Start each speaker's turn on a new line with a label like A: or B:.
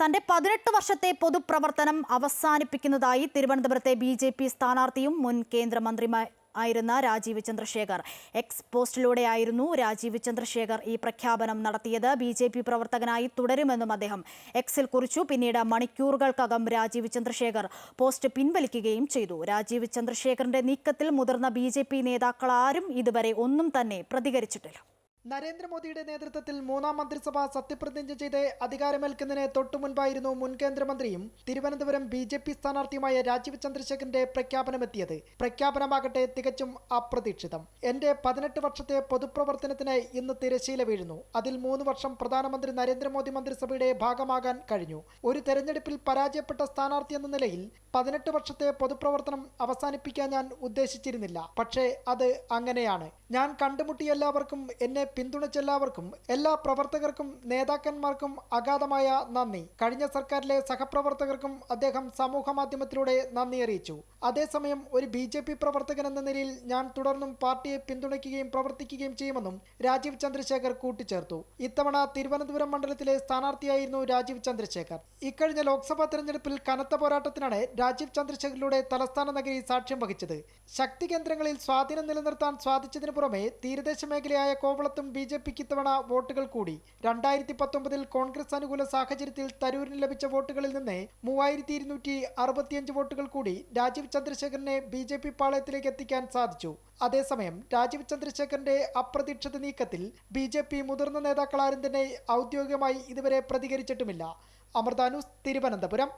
A: തന്റെ പതിനെട്ട് വർഷത്തെ പൊതുപ്രവർത്തനം അവസാനിപ്പിക്കുന്നതായി തിരുവനന്തപുരത്തെ ബി ജെ പി സ്ഥാനാർത്ഥിയും മുൻ കേന്ദ്രമന്ത്രിയുമായി ആയിരുന്ന രാജീവ് ചന്ദ്രശേഖർ. എക്സ് പോസ്റ്റിലൂടെയായിരുന്നു രാജീവ് ചന്ദ്രശേഖർ ഈ പ്രഖ്യാപനം നടത്തിയത്. ബി ജെ പി പ്രവർത്തകനായി തുടരുമെന്നും അദ്ദേഹം എക്സിൽ കുറിച്ചു. പിന്നീട് മണിക്കൂറുകൾക്കകം രാജീവ് ചന്ദ്രശേഖർ പോസ്റ്റ് പിൻവലിക്കുകയും ചെയ്തു. രാജീവ് ചന്ദ്രശേഖറിന്റെ നീക്കത്തിൽ മുതിർന്ന ബി ജെ പി നേതാക്കളാരും ഇതുവരെ ഒന്നും തന്നെ പ്രതികരിച്ചിട്ടില്ല.
B: നരേന്ദ്രമോദിയുടെ നേതൃത്വത്തിൽ മൂന്നാം മന്ത്രിസഭ സത്യപ്രതിജ്ഞ ചെയ്ത് അധികാരമേൽക്കുന്നതിന് തൊട്ടു മുൻപായിരുന്നു മുൻ കേന്ദ്രമന്ത്രിയും തിരുവനന്തപുരം ബി ജെ പി സ്ഥാനാർത്ഥിയുമായ രാജീവ് ചന്ദ്രശേഖരന്റെ പ്രഖ്യാപനമെത്തിയത്. പ്രഖ്യാപനമാകട്ടെ തികച്ചും അപ്രതീക്ഷിതം. എന്റെ പതിനെട്ട് വർഷത്തെ പൊതുപ്രവർത്തനത്തിന് ഇന്ന് തിരശീല വീഴുന്നു. അതിൽ മൂന്ന് വർഷം പ്രധാനമന്ത്രി നരേന്ദ്രമോദി മന്ത്രിസഭയുടെ ഭാഗമാകാൻ കഴിഞ്ഞു. ഒരു തെരഞ്ഞെടുപ്പിൽ പരാജയപ്പെട്ട സ്ഥാനാർത്ഥി എന്ന നിലയിൽ പതിനെട്ട് വർഷത്തെ പൊതുപ്രവർത്തനം അവസാനിപ്പിക്കാൻ ഞാൻ ഉദ്ദേശിച്ചിരുന്നില്ല. പക്ഷേ അത് അങ്ങനെയാണ്. ഞാൻ കണ്ടുമുട്ടിയ എല്ലാവർക്കും എന്നെ പിന്തുണച്ച എല്ലാവർക്കും എല്ലാ പ്രവർത്തകർക്കും നേതാക്കന്മാർക്കും അഗാധമായ നന്ദി. കഴിഞ്ഞ സർക്കാരിലെ സഹപ്രവർത്തകർക്കും അദ്ദേഹം സമൂഹ മാധ്യമത്തിലൂടെ നന്ദി അറിയിച്ചു. അതേസമയം ഒരു ബി ജെ പി പ്രവർത്തകൻ എന്ന നിലയിൽ ഞാൻ തുടർന്നും പാർട്ടിയെ പിന്തുണയ്ക്കുകയും പ്രവർത്തിക്കുകയും ചെയ്യുമെന്നും രാജീവ് ചന്ദ്രശേഖർ കൂട്ടിച്ചേർത്തു. ഇത്തവണ തിരുവനന്തപുരം മണ്ഡലത്തിലെ സ്ഥാനാർത്ഥിയായിരുന്നു രാജീവ് ചന്ദ്രശേഖർ. ഇക്കഴിഞ്ഞ ലോക്സഭാ തെരഞ്ഞെടുപ്പിൽ കനത്ത പോരാട്ടത്തിനാണ് രാജീവ് ചന്ദ്രശേഖറിലൂടെ തലസ്ഥാന നഗരി സാക്ഷ്യം വഹിച്ചത്. ശക്തി കേന്ദ്രങ്ങളിൽ സ്വാധീനം നിലനിർത്താൻ സാധിച്ചതിനു പുറമെ തീരദേശ മേഖലയായ കോവളത്തും ബി ജെ പിക്ക് ഇത്തവണ വോട്ടുകൾ കൂടി. രണ്ടായിരത്തി പത്തൊമ്പതിൽ കോൺഗ്രസ് അനുകൂല സാഹചര്യത്തിൽ തരൂരിന് ലഭിച്ച വോട്ടുകളിൽ നിന്ന് മൂവായിരത്തി ഇരുന്നൂറ്റി അറുപത്തിയഞ്ച് വോട്ടുകൾ കൂടി രാജീവ് ചന്ദ്രശേഖരനെ ബി ജെ പി പാളയത്തിലേക്ക് എത്തിക്കാൻ സാധിച്ചു. അതേസമയം രാജീവ് ചന്ദ്രശേഖരന്റെ അപ്രതീക്ഷിത നീക്കത്തിൽ ബി ജെ പി മുതിർന്ന നേതാക്കളാരും തന്നെ ഔദ്യോഗികമായി ഇതുവരെ പ്രതികരിച്ചിട്ടുമില്ല. അമൃതാനുസ് തിരുവനന്തപുരം.